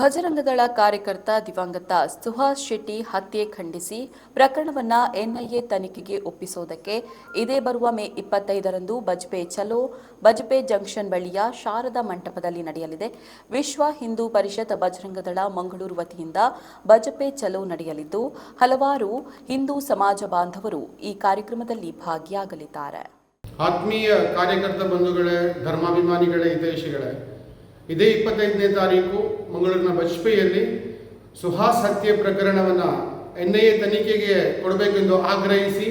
ಭಜರಂಗದಳ ಕಾರ್ಯಕರ್ತ ದಿವಂಗತ ಸುಹಾಸ್ ಶೆಟ್ಟಿ ಹತ್ಯೆ ಖಂಡಿಸಿ ಪ್ರಕರಣವನ್ನ ಎನ್ಐಎ ತನಿಖೆಗೆ ಒಪ್ಪಿಸುವುದಕ್ಕೆ ಇದೇ ಬರುವ ಮೇ ಇಪ್ಪತ್ತೈದರಂದು ಬಜ್ಪೆ ಚಲೋ ಬಜ್ಪೆ ಜಂಕ್ಷನ್ ಬಳಿಯ ಶಾರದಾ ಮಂಟಪದಲ್ಲಿ ನಡೆಯಲಿದೆ. ವಿಶ್ವ ಹಿಂದೂ ಪರಿಷತ್ ಬಜರಂಗದಳ ಮಂಗಳೂರು ವತಿಯಿಂದ ಬಜಪೆ ಚಲೋ ನಡೆಯಲಿದ್ದು, ಹಲವಾರು ಹಿಂದೂ ಸಮಾಜ ಬಾಂಧವರು ಈ ಕಾರ್ಯಕ್ರಮದಲ್ಲಿ ಭಾಗಿಯಾಗಲಿದ್ದಾರೆ. ಆತ್ಮೀಯ ಕಾರ್ಯಕರ್ತ ಬಂಧುಗಳೇ, ಧರ್ಮಾಭಿಮಾನಿಗಳೇ, ಹಿತೈಷಿಗಳೇ ಇದೇ ಇಪ್ಪತ್ತೈದನೇ ತಾರೀಕು ಮಂಗಳೂರಿನ ಬಜ್ಪೆಯಲ್ಲಿ ಸುಹಾಸ್ ಹತ್ಯೆ ಪ್ರಕರಣವನ್ನು ಎನ್ ಐ ಎ ತನಿಖೆಗೆ ಕೊಡಬೇಕೆಂದು ಆಗ್ರಹಿಸಿ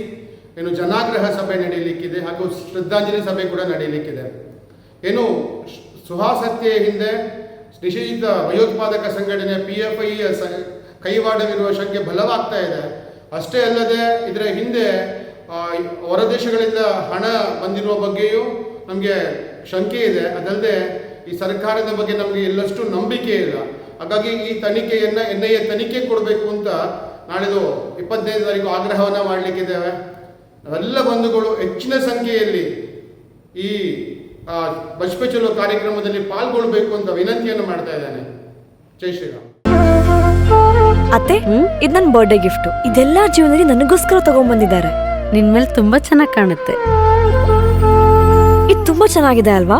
ಏನು ಜನಾಗ್ರಹ ಸಭೆ ನಡೆಯಲಿಕ್ಕಿದೆ ಹಾಗೂ ಶ್ರದ್ಧಾಂಜಲಿ ಸಭೆ ಕೂಡ ನಡೆಯಲಿಕ್ಕಿದೆ. ಏನು ಸುಹಾಸ್ ಹತ್ಯೆಯ ಹಿಂದೆ ನಿಷೇಧಿತ ಭಯೋತ್ಪಾದಕ ಸಂಘಟನೆ ಪಿ ಎಫ್ ಐ ಕೈವಾಡವಿರುವ ಶಂಕೆ ಬಲವಾಗ್ತಾ ಇದೆ. ಅಷ್ಟೇ ಅಲ್ಲದೆ ಇದರ ಹಿಂದೆ ಹೊರದೇಶಗಳಿಂದ ಹಣ ಬಂದಿರುವ ಬಗ್ಗೆಯೂ ನಮಗೆ ಶಂಕೆ ಇದೆ. ಅದಲ್ಲದೆ ಈ ಸರ್ಕಾರದ ಬಗ್ಗೆ ನಮಗೆ ಎಲ್ಲಷ್ಟು ನಂಬಿಕೆ ಇಲ್ಲ. ಹಾಗಾಗಿ ಈ ತನಿಖೆಯನ್ನು ಎನ್ ಐ ಎ ತನಿಖೆ ಕೊಡಬೇಕು ಅಂತ ನಾಳೆದು ಇಪ್ಪತ್ತೈದು ತಾರೀಕು ಆಗ್ರಹವನ್ನು ಮಾಡಲಿಕ್ಕಿದ್ದೇವೆ. ನಾವೆಲ್ಲ ಬಂಧುಗಳು ಹೆಚ್ಚಿನ ಸಂಖ್ಯೆಯಲ್ಲಿ ಈ ಬಸ್ಪೆ ಚಲೋ ಕಾರ್ಯಕ್ರಮದಲ್ಲಿ ಪಾಲ್ಗೊಳ್ಬೇಕು ಅಂತ ವಿನಂತಿಯನ್ನು ಮಾಡ್ತಾ ಇದ್ದೇನೆ. ಜೈ ಶ್ರೀರಾಮ್. ಅತ್ತೆ, ಇದು ನನ್ನ ಬರ್ಡೇ ಗಿಫ್ಟ್ ಇದೆಲ್ಲ ಜೀವನದಲ್ಲಿ ನನಗೋಸ್ಕರ ತಗೊಂಡ್ಬಂದಿದ್ದಾರೆ ನಿನ್ ಮೇಲೆ ತುಂಬಾ ಚೆನ್ನಾಗಿ ಕಾಣುತ್ತೆ. ಇದು ತುಂಬಾ ಚೆನ್ನಾಗಿದೆ ಅಲ್ವಾ?